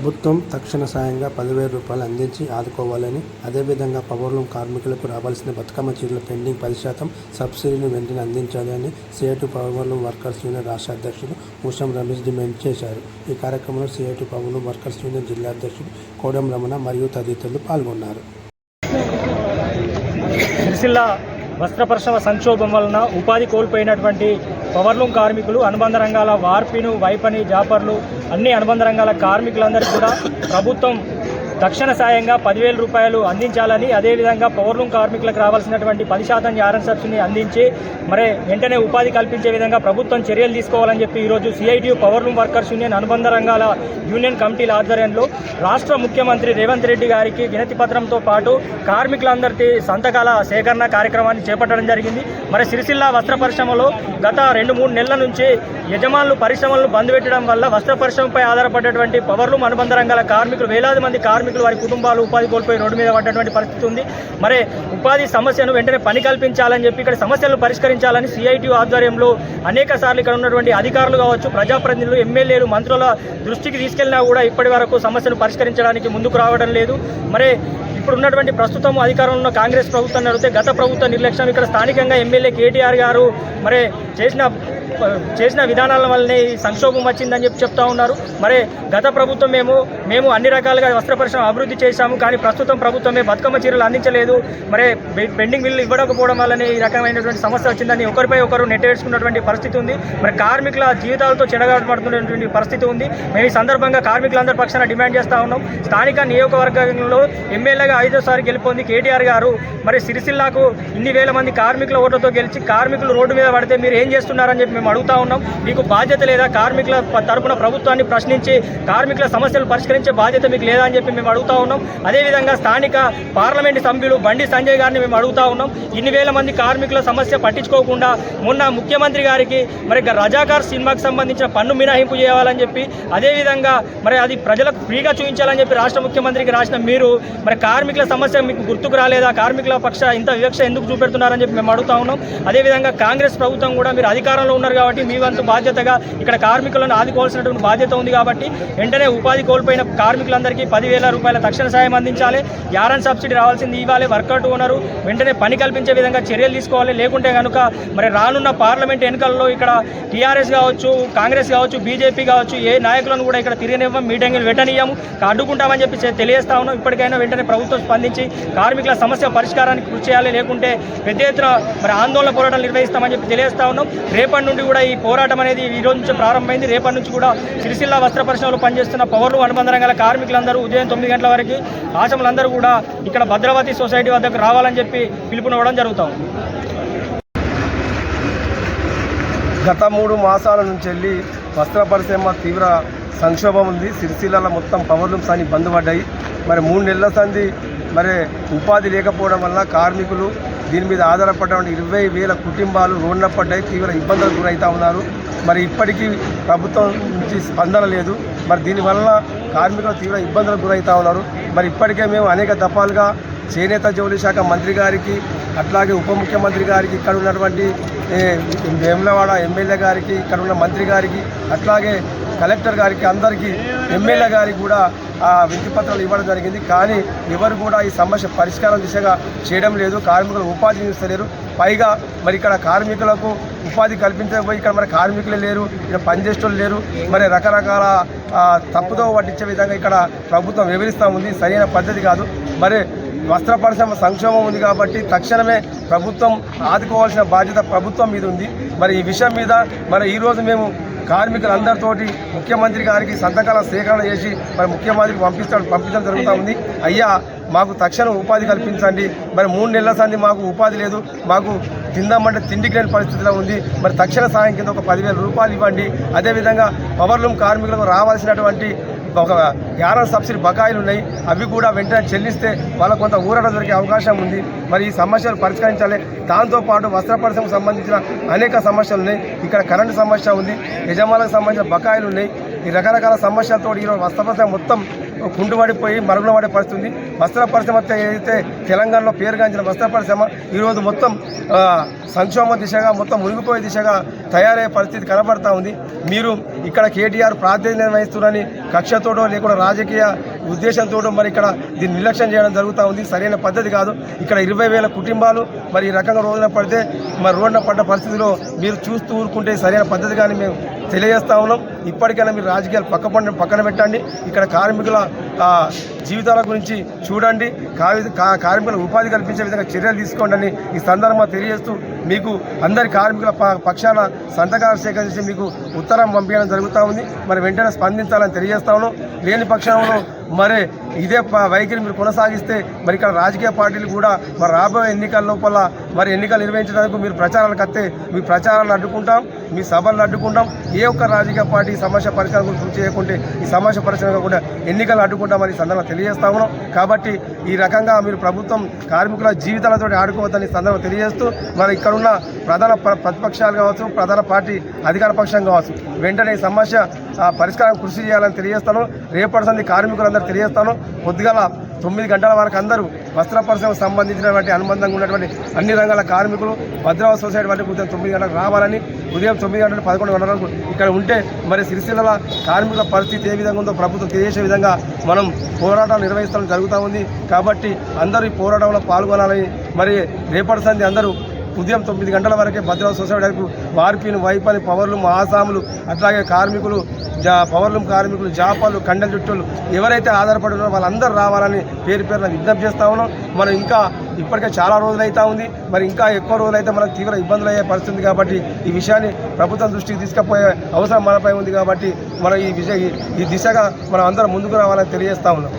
ప్రభుత్వం తక్షణ సాయంగా పదివేల రూపాయలు అందించి ఆదుకోవాలని అదేవిధంగా పవర్లూమ్ కార్మికులకు రావాల్సిన బతుకమ్మ చీరల పెండింగ్ పది శాతం సబ్సిడీని వెంటనే అందించాలని సిఐటి పవర్లూమ్ వర్కర్స్ యూనియన్ రాష్ట్ర అధ్యక్షుడు మూషం రమేష్ డిమాండ్ చేశారు. ఈ కార్యక్రమంలో సిఐటి పవర్లూమ్ వర్కర్స్ యూనియన్ జిల్లా అధ్యక్షుడు కోడం రమణ మరియు తదితరులు పాల్గొన్నారు. సిరిసిల్ల వస్త్ర పరిశ్రమ సంక్షోభం వలన ఉపాధి కోల్పోయినటువంటి పవర్లూమ్ కార్మికులు అనుబంధ రంగాల వార్పిను వైపని జాపర్లు అన్ని అనుబంధ రంగాల కార్మికులందరికీ కూడా ప్రభుత్వం తక్షణ సాయంగా పదివేల రూపాయలు అందించాలని అదేవిధంగా పవర్లూమ్ కార్మికులకు రావాల్సినటువంటి పది శాతం యారన్ సబ్సిడీని అందించి మరి వెంటనే ఉపాధి కల్పించే విధంగా ప్రభుత్వం చర్యలు తీసుకోవాలని చెప్పి ఈరోజు సిఐటియు పవర్లూమ్ వర్కర్స్ యూనియన్ అనుబంధ రంగాల యూనియన్ కమిటీల ఆధ్వర్యంలో రాష్ట్ర ముఖ్యమంత్రి రేవంత్ రెడ్డి గారికి వినతి పత్రంతో పాటు కార్మికులందరికీ సంతకాల సేకరణ కార్యక్రమాన్ని చేపట్టడం జరిగింది. మరి సిరిసిల్ల వస్త్ర పరిశ్రమలో గత రెండు మూడు నెలల నుంచి యజమానులు పరిశ్రమలను బంద్ పెట్టడం వల్ల వస్త్ర పరిశ్రమపై ఆధారపడేటువంటి పవర్లూమ్ అనుబంధ రంగాల కార్మికులు వేలాది మంది కార్మికులు వారి కుటుంబాలు ఉపాధి కోల్పోయి రోడ్డు మీద పడ్డటువంటి పరిస్థితి ఉంది. మరి ఉపాధి సమస్యను వెంటనే పని కల్పించాలని చెప్పి ఇక్కడ సమస్యలను పరిష్కరించాలని సిఐటి ఆధ్వర్యంలో అనేక సార్లు ఇక్కడ ఉన్నటువంటి అధికారులు కావచ్చు ప్రజాప్రతినిధులు ఎమ్మెల్యేలు మంత్రుల దృష్టికి తీసుకెళ్ళినా కూడా ఇప్పటి వరకు సమస్యను పరిష్కరించడానికి ముందుకు రావడం లేదు. మరి ఇప్పుడు ఉన్నటువంటి ప్రస్తుతం అధికారంలో ఉన్న కాంగ్రెస్ ప్రభుత్వం నడితే గత ప్రభుత్వ నిర్లక్ష్యం ఇక్కడ స్థానికంగా ఎమ్మెల్యే కేటీఆర్ గారు మరి చేసిన చేసిన విధానాల వల్లనే ఈ సంక్షోభం వచ్చిందని చెప్పి చెప్తా ఉన్నారు. మరి గత ప్రభుత్వం మేము మేము అన్ని రకాలుగా వస్త్ర పరిశ్రమ అభివృద్ధి చేశాము. కానీ ప్రస్తుతం ప్రభుత్వమే బతుకమ్మ చీరలు అందించలేదు. మరి పెండింగ్ బిల్లు ఇవ్వకపోవడం వల్లనే ఈ రకమైనటువంటి సమస్య వచ్చిందని ఒకరిపై ఒకరు నెట్టేసుకున్నటువంటి పరిస్థితి ఉంది. మరి కార్మికుల జీవితాలతో చెడగొట్టబడుతున్నటువంటి పరిస్థితి ఉంది. మేము ఈ సందర్భంగా కార్మికులందరి పక్షాన డిమాండ్ చేస్తా ఉన్నాం. స్థానిక నియోజకవర్గంలో ఎమ్మెల్యేగా ఐదోసారి గెలుపొంది కేటీఆర్ గారు. మరి సిరిసిల్లాకు ఇన్ని వేల మంది కార్మికుల ఓట్లతో గెలిచి కార్మికులు రోడ్డు మీద పడితే మీరు ఏం చేస్తున్నారని చెప్పి మేము అడుగుతా ఉన్నాం. మీకు బాధ్యత లేదా కార్మికుల తరపున ప్రభుత్వాన్ని ప్రశ్నించి కార్మికుల సమస్యలు పరిష్కరించే బాధ్యత మీకు లేదా అని చెప్పి మేము అడుగుతా ఉన్నాం. అదేవిధంగా స్థానిక పార్లమెంటు సభ్యులు బండి సంజయ్ గారిని మేము అడుగుతా ఉన్నాం. ఇన్ని వేల మంది కార్మికుల సమస్య పట్టించుకోకుండా మొన్న ముఖ్యమంత్రి గారికి మరి రజాకార్ సినిమాకి సంబంధించిన పన్ను మినహాయింపు చేయాలని చెప్పి అదేవిధంగా మరి అది ప్రజలకు ఫ్రీగా చూపించాలని చెప్పి రాష్ట్ర ముఖ్యమంత్రికి రాసిన మీరు మరి కార్మికుల సమస్య మీకు గుర్తుకు రాలేదా? కార్మికుల పక్ష ఇంత వివక్ష ఎందుకు చూపెడుతున్నారని చెప్పి మేము అడుగుతా ఉన్నాం. అదేవిధంగా కాంగ్రెస్ ప్రభుత్వం కూడా మీరు అధికారంలో ఉన్నారు కాబట్టి మీ వంతు బాధ్యతగా ఇక్కడ కార్మికులను ఆదుకోవాల్సినటువంటి బాధ్యత ఉంది కాబట్టి వెంటనే ఉపాధి కోల్పోయిన కార్మికులందరికీ పదివేల రూపాయల తక్షణ సాయం అందించాలి. యారన్ సబ్సిడీ రావాల్సింది ఇవ్వాలి. వర్కౌట్ ఓనరు వెంటనే పని కల్పించే విధంగా చర్యలు తీసుకోవాలి. లేకుంటే కనుక మరి రానున్న పార్లమెంట్ ఎన్నికల్లో ఇక్కడ టీఆర్ఎస్ కావచ్చు కాంగ్రెస్ కావచ్చు బీజేపీ కావచ్చు ఏ నాయకులను కూడా ఇక్కడ తిరగనివ్వం మీటింగ్లు పెట్టనియ్యము. అడ్డుకుంటామని చెప్పి తెలియజేస్తా ఉన్నాం. ఇప్పటికైనా వెంటనే ప్రభుత్వం స్పందించి కార్మికుల సమస్య పరిష్కారానికి కృషి చేయాలి. లేకుంటే పెద్ద ఎత్తున మరి ఆందోళన పోరాటాలు నిర్వహిస్తామని చెప్పి తెలియజేస్తా ఉన్నాం. రేపటి నుండి కూడా ఈ పోరాటం అనేది ఈ రోజు నుంచి ప్రారంభమైంది. రేపటి నుంచి కూడా సిరిసిల్ల వస్త్ర పరిశ్రమలో పనిచేస్తున్న పవర్లు అనుబంధ రంగాల కార్మికులందరూ ఉదయం తొమ్మిది గంటల వరకు ఆశములందరూ కూడా ఇక్కడ భద్రావతి సొసైటీ వద్దకు రావాలని చెప్పి పిలుపునివ్వడం జరుగుతాం. గత మూడు మాసాల నుంచి వెళ్ళి వస్త్ర పరిశ్రమ తీవ్ర సంక్షోభం ఉంది. సిరిసిల్లలో మొత్తం పవర్ లూమ్స్ అని బంద్ పడ్డాయి. మరి మూడు నెలల సంది మరి ఉపాధి లేకపోవడం వల్ల కార్మికులు దీని మీద ఆధారపడినటువంటి ఇరవై వేల కుటుంబాలు రోడ్న పడ్డాయి. తీవ్ర ఇబ్బందులకు గురవుతూ ఉన్నారు. మరి ఇప్పటికీ ప్రభుత్వం నుంచి స్పందన లేదు. మరి దీనివల్ల కార్మికులు తీవ్ర ఇబ్బందులకు గురవుతా ఉన్నారు. మరి ఇప్పటికే మేము అనేక దఫాలుగా చేనేత జౌలి శాఖ మంత్రి గారికి అట్లాగే ఉప ముఖ్యమంత్రి గారికి ఇక్కడ ఉన్నటువంటి వేములవాడ ఎమ్మెల్యే గారికి ఇక్కడ ఉన్న మంత్రి గారికి అట్లాగే కలెక్టర్ గారికి అందరికీ ఎమ్మెల్యే గారికి కూడా ఆ వినతి పత్రాలు ఇవ్వడం జరిగింది. కానీ ఎవరు కూడా ఈ సమస్య పరిష్కారం దిశగా చేయడం లేదు. కార్మికులు ఉపాధి ఇస్తలేరు పైగా మరి ఇక్కడ కార్మికులకు ఉపాధి కల్పించకపోయి ఇక్కడ మరి కార్మికులే లేరు ఇక్కడ పనిచేసేటోళ్ళు లేరు. మరి రకరకాల తప్పుతో తప్పుదో పట్టించే విధంగా ఇక్కడ ప్రభుత్వం వివరిస్తూ ఉంది. సరైన పద్ధతి కాదు. మరి వస్త్ర పరిశ్రమ సంక్షోభం ఉంది కాబట్టి తక్షణమే ప్రభుత్వం ఆదుకోవాల్సిన బాధ్యత ప్రభుత్వం మీద ఉంది. మరి ఈ విషయం మీద మరి ఈరోజు మేము కార్మికులందరితోటి ముఖ్యమంత్రి గారికి సంతకాల సేకరణ చేసి మరి ముఖ్యమంత్రికి పంపిస్తాడు పంపించడం జరుగుతూ ఉంది. అయ్యా మాకు తక్షణం ఉపాధి కల్పించండి. మరి మూడు నెలల సంది మాకు ఉపాధి లేదు. మాకు తిందామంటే తిండికి లేని పరిస్థితిలో ఉంది. మరి తక్షణ సాయం కింద ఒక పదివేల రూపాయలు ఇవ్వండి. అదేవిధంగా పవర్లూమ్ కార్మికులకు రావాల్సినటువంటి ఒక యానం సబ్సిడీ బకాయిలు ఉన్నాయి. అవి కూడా వెంటనే చెల్లిస్తే వాళ్ళకు కొంత ఊరట దొరికే అవకాశం ఉంది. మరి ఈ సమస్యలు పరిష్కరించాలి. దాంతోపాటు వస్త్ర పరిశ్రమకు సంబంధించిన అనేక సమస్యలు ఉన్నాయి. ఇక్కడ కరెంటు సమస్య ఉంది. యజమానులకు సంబంధించిన బకాయిలు ఉన్నాయి. ఈ రకరకాల సమస్యలతో ఈరోజు వస్త్ర పరిశ్రమ మొత్తం కుంటుపడిపోయి మరుగున పడే పరిస్థితి ఉంది. వస్త్ర పరిశ్రమ ఏదైతే తెలంగాణలో పేరుగాంచిన వస్త్ర పరిశ్రమ ఈరోజు మొత్తం సంక్షోభ దిశగా మొత్తం మునిగిపోయే దిశగా తయారయ్యే పరిస్థితి కనబడతా ఉంది. మీరు ఇక్కడ కేటీఆర్ ప్రాతినిధ్యం వహిస్తున్నారని కక్షతోటో లేకుండా రాజకీయ ఉద్దేశంతో మరి ఇక్కడ దీన్ని నిర్లక్ష్యం చేయడం జరుగుతూ ఉంది. సరైన పద్ధతి కాదు. ఇక్కడ ఇరవై వేల కుటుంబాలు మరి ఈ రకంగా రోజున పడితే మరి రోడ్డున పడ్డ పరిస్థితిలో మీరు చూస్తూ ఊరుకుంటే సరైన పద్ధతి కానీ మేము తెలియజేస్తా ఉన్నాం. ఇప్పటికైనా మీరు రాజకీయాలు పక్క పక్కన పెట్టండి. ఇక్కడ కార్మికుల జీవితాల గురించి చూడండి. కార్మికుల కా- ఉపాధి కల్పించే విధంగా చర్యలు తీసుకోండి అని ఈ సందర్భంగా తెలియజేస్తూ మీకు అందరి కార్మికుల ప- పక్షాన సంతకాలు సేకరించి మీకు ఉత్తరం పంపించడం జరుగుతూ ఉంది. మరి వెంటనే స్పందించాలని తెలియజేస్తా ఉన్నాం. లేని పక్షంలో మరి ఇదే ప- వైఖరి మీరు కొనసాగిస్తే మరి ఇక్కడ రాజకీయ పార్టీలు కూడా మరి రాబోయే ఎన్నికల లోపల మరి ఎన్నికలు నిర్వహించడానికి మీరు ప్రచారాలకు వస్తే మీ ప్రచారాలను అడ్డుకుంటాం మీ సభలను అడ్డుకుంటాం. ఏ ఒక్క రాజకీయ పార్టీ సమస్య పరిష్కారం గురించి చేయకుంటే ఈ సమస్య పరిష్కారం కాకుండా ఎన్నికలు అడ్డుకుంటామని సందర్భంగా తెలియజేస్తా ఉన్నాం. కాబట్టి ఈ రకంగా మీరు ప్రభుత్వం కార్మికుల జీవితాలతో ఆడుకోవద్దని సందర్భంగా తెలియజేస్తూ మరి ఇక్కడున్న ప్రధాన ప్ర- ప్రతిపక్షాలు కావచ్చు ప్రధాన పార్టీ అధికార పక్షం కావచ్చు వెంటనే ఈ సమస్య పరిష్కారం కృషి చేయాలని తెలియజేస్తాను. రేపటి సంది కార్మికులందరూ తెలియజేస్తాను. పొద్దుగల తొమ్మిది గంటల వరకు అందరూ వస్త్ర పరిశ్రమకు సంబంధించినటువంటి అనుబంధంగా ఉన్నటువంటి అన్ని రంగాల కార్మికులు భద్రావతి సొసైటీ వంటి ఉదయం తొమ్మిది గంటలకు రావాలని ఉదయం తొమ్మిది గంటల పదకొండు గంటల వరకు ఇక్కడ ఉంటే మరి సిరిసిల్ల కార్మికుల పరిస్థితి ఏ విధంగా ఉందో ప్రభుత్వం తెలియజేసే విధంగా మనం పోరాటం నిర్వహిస్తాం జరుగుతూ ఉంది. కాబట్టి అందరూ ఈ పోరాటంలో పాల్గొనాలని మరి రేపటి సంది అందరూ ఉదయం తొమ్మిది గంటల వరకే భద్రావతి సొసైటీ వరకు వార్పీలు వైపాలు పవర్లు ఆసాములు అట్లాగే కార్మికులు జా పవర్లూమ్ కార్మికులు జాపాలు కండల చుట్టూలు ఎవరైతే ఆధారపడి ఉన్నారో వాళ్ళందరూ రావాలని పేరు పేరున విజ్ఞప్తి చేస్తా ఉన్నాం. మనం ఇంకా ఇప్పటికే చాలా రోజులు అవుతా ఉంది. మరి ఇంకా ఎక్కువ రోజులు అయితే మనకు తీవ్ర ఇబ్బందులు అయ్యే పరిస్థితి కాబట్టి ఈ విషయాన్ని ప్రభుత్వం దృష్టికి తీసుకుపోయే అవసరం మనపై ఉంది కాబట్టి మనం ఈ విషయ ఈ- ఈ దిశగా మనం అందరం ముందుకు రావాలని తెలియజేస్తా ఉన్నాం.